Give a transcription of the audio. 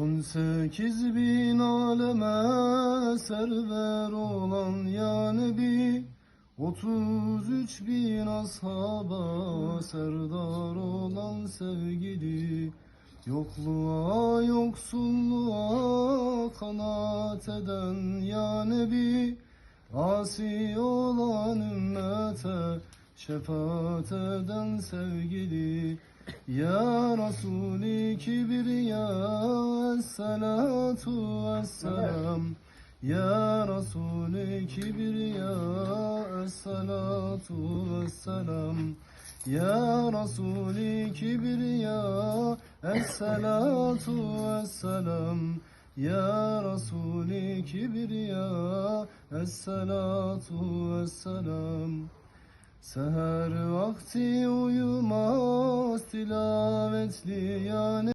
On sekiz bin aleme server olan ya Nebi Otuz üç bin ashaba serdar olan sevgili Yokluğa yoksulluğa kanat eden ya Nebi Asi olan ümmete şefaat eden sevgili Ya Kibriya Esselatu Vesselam. Ya Resulü Kibriya Esselatu Vesselam. Ya Resulü Kibriya Esselatu Vesselam. Ya Resulü Kibriya Esselatu Vesselam. Seher vakti uyumaz tilavetli yani